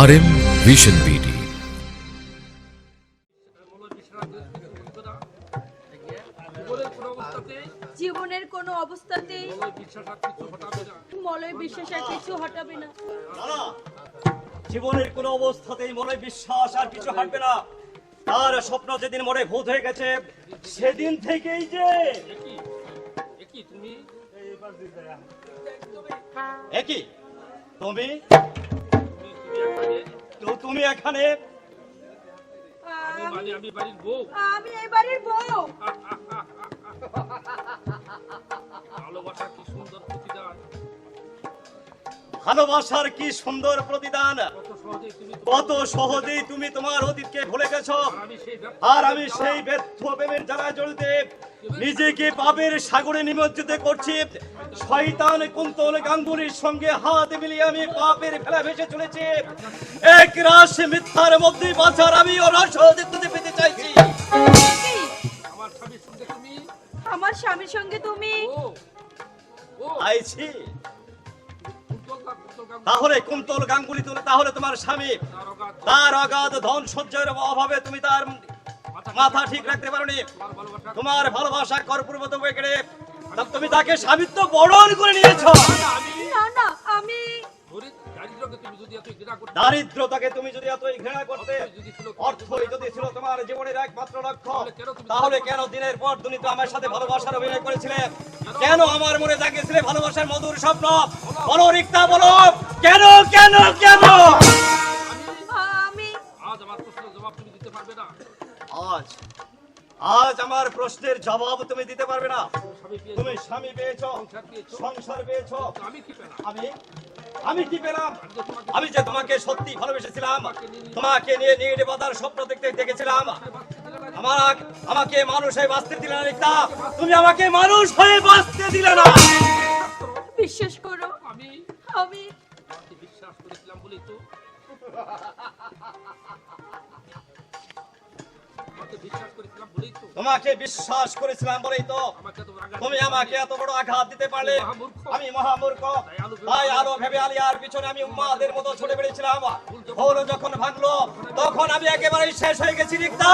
আর M vision BD জীবনের কোনো অবস্থাতেই জীবনের কোনো অবস্থাতেই কোনো বিশ্বাস আর কিছু হটাবে না মলয় বিশ্বাস আর কিছু হটাবে না। না জীবনের কোনো অবস্থাতেই মনে বিশ্বাস আর কিছু হাঁটবে না। তার স্বপ্ন যেদিন মনে ভূত হয়ে গেছে সেদিন থেকেই যে একই। তুমি? এখানে। আমি মানে আমি বাড়ির বউ। আমি এই বাড়ির বউ। ভালোবাসা কি সুন্দর। ভালোবাসার কি সুন্দর প্রতিদান? কত সহজেই তুমি কত সহজেই তুমি তোমার অতীতকে ভুলে গেছো? আর আমি সেই ব্যর্থ প্রেমের জ্বালায় জড়িতে নিজেকে পাপের সাগরে নিমজ্জিত করছি। শয়তান কুন্তল গাঙ্গুলির সঙ্গে হাত মিলিয়ে আমি পাপের ফেলা ভেসে চলেছি। এক রাশ মিথ্যার মধ্যে বাঁচার আমি রস দেখতে পেতে চাইছি? আমার স্বামীর সঙ্গে তুমি? আমার স্বামীর সঙ্গে তুমি? ও ও। আইছি। তাহলে কুন্তল গাঙ্গুলি তুলে, তাহলে তোমার স্বামী। তার অগাধ ধন সহ্যের অভাবে তুমি তার মাথা ঠিক রাখতে পারোনি। তোমার ভালোবাসা কর্পূর্বত তুমি তাকে স্বামিত্ব বরণ করে নিয়েছ। আমি দারিদ্রতাকে তুমি যদি এতই ঘৃণা করতে অর্থই যদি ছিল তোমার জীবনের একমাত্র লক্ষ্য তাহলে কেন দিনের পর তুমি তো আমার সাথে ভালোবাসার অভিনয় করেছিলে? কেন আমার মনে জাগিয়েছিলে ভালোবাসার মধুর স্বপ্ন? বলো। রিক্তা বলো। কেন কেন কেন? আজ আমার প্রশ্নের জবাব তুমি দিতে পারবে না। আজ আজ আমার প্রশ্নের জবাব তুমি দিতে পারবে না। তুমি স্বামী পেয়েছ সংসার পেয়েছ। সংসার পেয়েছ। আমি কি পেলাম? আমি আমি কি পেলাম? আমি যে তোমাকে সত্যি ভালোবেসেছিলাম তোমাকে নিয়ে নির্বাদার স্বপ্ন দেখতে দেখেছিলাম। আমার আমাকে মানুষ হয়ে বাঁচতে দিলে না রিক্তা তুমি আমাকে মানুষ হয়ে বাঁচতে দিলে না। বিশ্বাস করো আমি আমি বিশ্বাস করেছিলাম বলি তো? তোমাকে বিশ্বাস করেছিলাম বলেই তো। তোমাকে বিশ্বাস করেছিলাম বলেই তো। আমাকে তো রাগা তুমি আমাকে এত বড় আঘাত দিতে পারলে? আমি মহামূর্খ। তাই আরও ভেবে আলিয়ার পিছনে আমি উম্মাদের মতো ছুটে বেড়েছিলাম ভুল যখন ভাঙলো তখন আমি একেবারে শেষ হয়ে গেছি রিক্তা।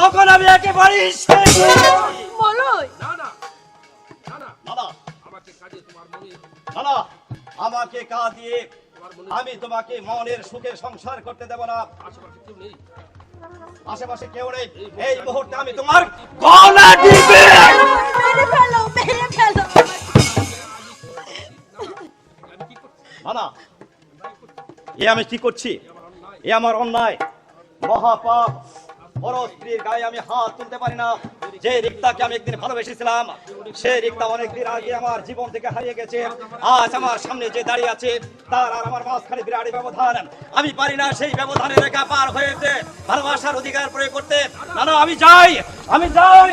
তখন আমি একেবারে শেষ হয়ে গেছি। মলয় না না না না। আমাকে কাজে তোমার মনে দাদা আমাকে কা দিয়ে তোমার মনে আমি তোমাকে মনের সুখে সংসার করতে দেব না। আশেপাশে কেউ নেই? আশেপাশে কেউ নেই। এই মুহূর্তে আমি তোমার গলা এ আমি কি করছি? এ আমার অন্যায়। মহাপাপ। বড় স্ত্রীর গায়ে আমি হাত তুলতে পারি না। যে রিক্তাকে আমি একদিন ভালোবেসেছিলাম, সে রিক্তা অনেকদিন আগে আমার জীবন থেকে হারিয়ে গেছে। আজ আমার সামনে যে দাঁড়িয়ে আছে, তার আর আমার মাঝখানে বিরাট ব্যবধান। আমি পারি না সেই ব্যবধানে রেখা পার হয়েছে। ভালোবাসার অধিকার প্রয়োগ করতে। না আমি যাই আমি যাই।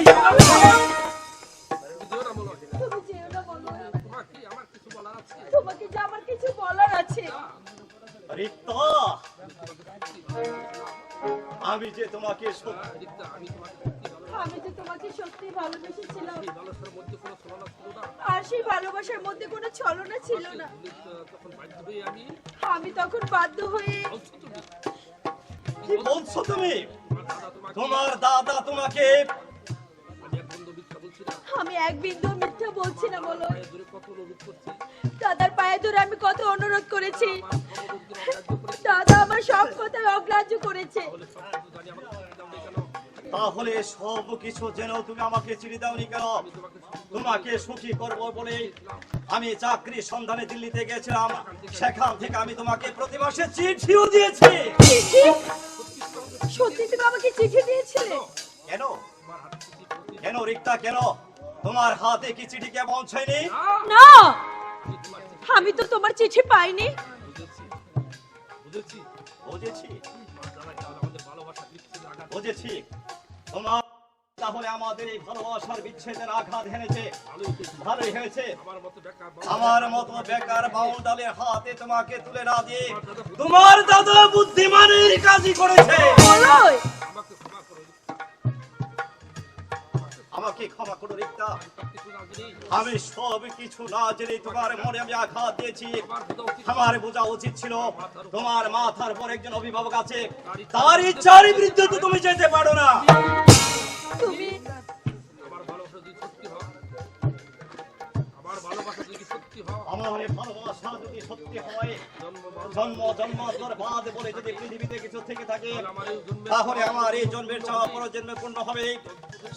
তোমাকে আমার কিছু বলার আছে আমি যে তোমাকে আমি যে তোমাকে সত্যি ভালোবেসেছিলাম আর সেই ভালোবাসার মধ্যে কোনো ছলনা ছিল না। আমি তখন বাধ্য হয়ে কি বলছো তুমি? তোমার দাদা তোমাকে আমি এক বিন্দু মিথ্যা বলছি না বলো। দাদার পায়ে ধরে আমি কত অনুরোধ করেছি। দাদা আমার সব কথা অগ্রাহ্য করেছে। সব কিছু জানি তাহলে সব কিছু জেনেও তুমি আমাকে চিনি দাওনি কেন? তোমাকে সুখী করব বলে আমি চাকরির সন্ধানে দিল্লিতে গেছিলাম। সেখান থেকে আমি তোমাকে প্রতি মাসে চিঠিও দিয়েছি। সত্যি তুমি আমাকে চিঠি দিয়েছিলে? কেন? তোমার হাতে চিঠি প্রতি কেন রিক্তা কেন? তোমার হাতে কি চিঠি কে পৌঁছায়নি? না! আমি তো তোমার চিঠি পাইনি। বুঝেছি। বুঝেছি। বুঝেছি। তোমার তাহলে আমাদের এই ভালোবাসার বিচ্ছেদের আঘাত হেনেছে। ভালোই হয়েছে। আমার মতো বেকার বাবা, আমার মতো বেকার বাউন্ডালের হাতে তোমাকে তুলে না দিয়ে তোমার দাদা বুদ্ধিমানের কাজই করেছে। আমাকে ক্ষমা করো রিক্তা। আমি সব কিছু না জেনে তোমার মনে আমি আঘাত দিয়েছি। আমার বোঝা উচিত আমার বোঝা উচিত ছিল তোমার মাথার পর একজন অভিভাবক আছে। তার ইচ্ছার বিরুদ্ধে তো তুমি যেতে পারো না। তুমি সত্যি ভালোবাসা যদি সত্যি হয়, জন্ম জন্ম বাদ বলে যদি পৃথিবীতে কিছু থেকে থাকে, তাহলে আমার এই জন্মের চাওয়া পর জন্মে পূর্ণ হবে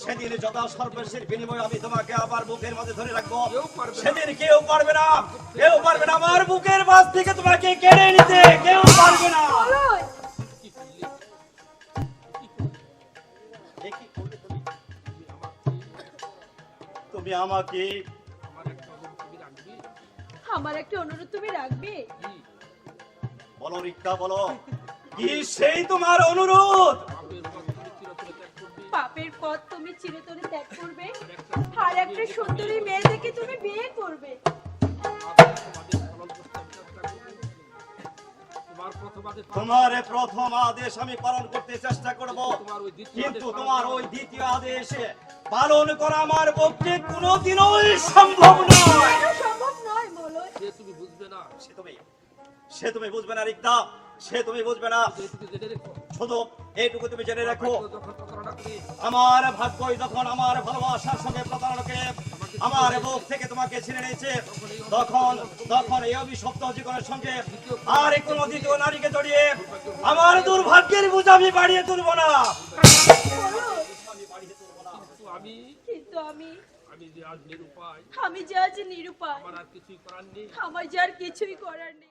সেদিন যথা সর্বশেষ বিনিময়ে আমি তোমাকে আবার বুকের মধ্যে ধরে রাখব। সেদিন কেউ পারবে না, কেউ পারবে না আমার বুকের মাছ থেকে তোমাকে কেড়ে নিতে, কেউ পারবে না? তুমি আমাকে আমার একটা অনুরোধ তুমি রাখবে? বলো রিক্তা বলো। কি সেই তোমার অনুরোধ? পাপের পথ তুমি চিরতরে ত্যাগ করবি আর একটা সুন্দরী মেয়ে দেখে তুমি বিয়ে করবে। তোমার প্রথম আদেশ তোমার এ প্রথম আদেশ আমি পালন করতে চেষ্টা করব তোমার ওই দ্বিতীয় কিন্তু আদেশ তোমার ওই দ্বিতীয় আদেশে পালন করা আমার পক্ষে কোনোদিনই সম্ভব নয়। যে তুমি বুঝবে না সে তুমি সে তুমি বুঝবে না রিক্তা সে তুমি বুঝবে না। শুধু এইটুকু তুমি জেনে রাখো। আমার ভাগ্যই যখন আমার ভালোবাসার সঙ্গে প্রতারণাকে আমার বুক থেকে তোমাকে ছিনে নিয়েছে। তখন তখন এই অভিশপ্ত জীবনের সঙ্গে আর কোনো দ্বিতীয় নারীকে জড়িয়ে আমার দুর্ভাগ্যের বুঝ আমি বাড়িয়ে তুলবো না। আমি কিন্তু আমি কিন্তু আমি আমি যে আজ নিরুপায় আমি যে আজ নিরুপায় আমার আর কিছুই করার নেই। আমার যে আর কিছুই করার নেই।